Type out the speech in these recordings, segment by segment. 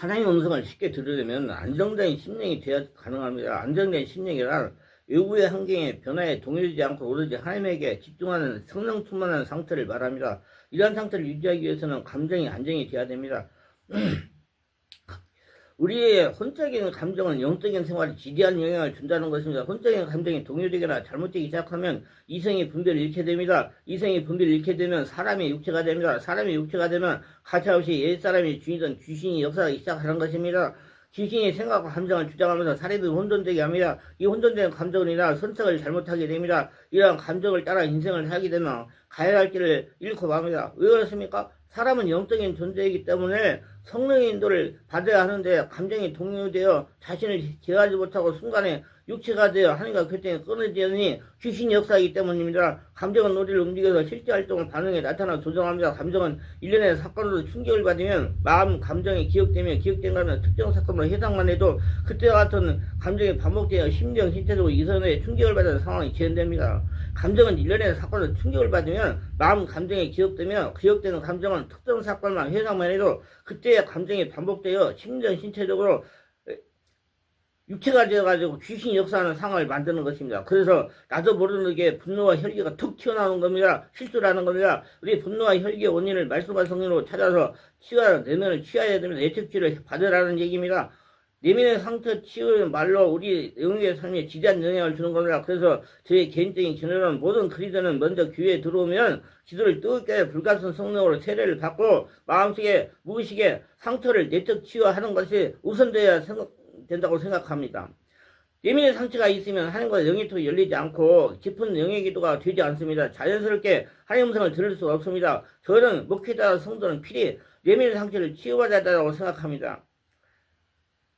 하나님 음성을 쉽게 들으려면 안정된 심령이 되어야 가능합니다. 안정된 심령이란 외부의 환경에 변화에 동요되지 않고 오로지 하나님에게 집중하는 성령 충만한 상태를 말합니다. 이러한 상태를 유지하기 위해서는 감정이 안정이 되어야 됩니다. 우리의 혼적인 감정은 영적인 생활에 지대한 영향을 준다는 것입니다. 혼적인 감정이 동요되거나 잘못되기 시작하면 이성의 분별을 잃게 됩니다. 이성의 분별을 잃게 되면 사람의 육체가 됩니다. 사람의 육체가 되면 가차없이 옛사람이 주이던 귀신이 역사하기 시작하는 것입니다. 귀신이 생각과 감정을 주장하면서 사례비 혼돈되게 합니다. 이 혼돈된 인하 선택을 잘못하게 됩니다. 이러한 감정을 따라 인생을 살게 되면 가야 할 길을 잃고 맙니다. 왜 그렇습니까? 사람은 영적인 존재이기 때문에 성령의 인도를 받아야 하는데 감정이 동요되어 자신을 제어하지 못하고 순간에 육체가 되어 하나님과 교통이 끊어지니 귀신이 역사이기 때문입니다. 감정은 우리를 움직여서 실제 활동을 반응에 나타나 조정합니다. 감정은 일련의 사건으로 충격을 받으면 마음 감정이 기억되며 기억된 것은 특정 사건으로 해당만 해도 그때와 같은 감정이 반복되어 심정 신체적으로 이선에 충격을 받는 상황이 재현됩니다. 감정은 일련의 사건으로 충격을 받으면 마음 감정이 기억되며 기억되는 감정은 특정 사건만 해당만 해도 그때의 감정이 반복되어 심정 신체적으로 육체가 되어가지고 귀신이 역사하는 상황을 만드는 것입니다. 그래서 나도 모르게 분노와 혈기가 툭 튀어나오는 겁니다. 실수라는 겁니다. 우리 분노와 혈기의 원인을 말씀과 성령으로 찾아서 치유하 내면을 치유해야 됩니다. 예측치를 받으라는 얘기입니다. 내면의 상태 치유는 말로 우리 영의 삶에 지대한 영향을 주는 겁니다. 그래서 저의 개인적인 견해는 모든 그리스도는 먼저 교회에 들어오면 기도를 뜨겁게 불가선 성령으로 세례를 받고 마음속에 무의식에 상처를 내적 치유하는 것이 우선되어야 생각, 된다고 생각합니다. 예민의 상처가 있으면 하나님과 영의 통이 열리지 않고 깊은 영의 기도가 되지 않습니다. 자연스럽게 하나님 음성을 들을 수가 없습니다. 저는 목회자 성도는 필히 예민의 상처를 치유받아야 한다고 생각합니다.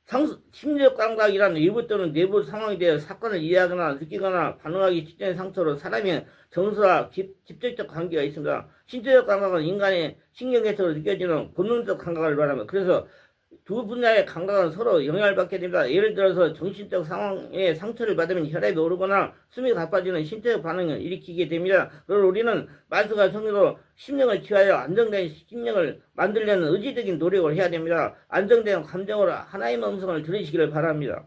상, 심리적 감각이란 일부 또는 내부 상황에 대해 사건을 이해하거나 느끼거나 반응하기 직전의 상처로 사람의 정서와 집, 직접적 관계가 있습니다. 신체적 감각은 인간의 신경계에서 느껴지는 본능적 감각을 말합니다. 그래서 두 분야의 감각은 서로 영향을 받게 됩니다. 예를 들어서 정신적 상황에 상처를 받으면 혈압이 오르거나 숨이 가빠지는 신체적 반응을 일으키게 됩니다. 그리고 우리는 말씀과 성령으로 심령을 취하여 안정된 심령을 만들려는 의지적인 노력을 해야 됩니다. 안정된 감정으로 하나님의 음성을 들으시기를 바랍니다.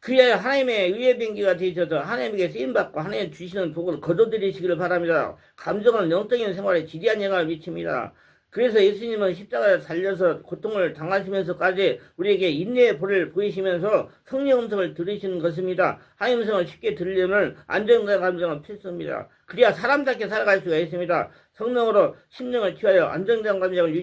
그래야 하나님의 의의 변기가 되셔서 하나님에게 쓰임받고 하나님 주시는 복을 거둬들이시기를 바랍니다. 감정은 영적인 생활에 지대한 영향을 미칩니다. 그래서 예수님은 십자가에 살려서 고통을 당하시면서까지 우리에게 인내의 볼을 보이시면서 성령 음성을 들으시는 것입니다. 하나님 음성을 쉽게 들으려면 안정된 감정은 필수입니다. 그래야 사람답게 살아갈 수가 있습니다. 성령으로 심령을 키워야 안정된 감정을 유지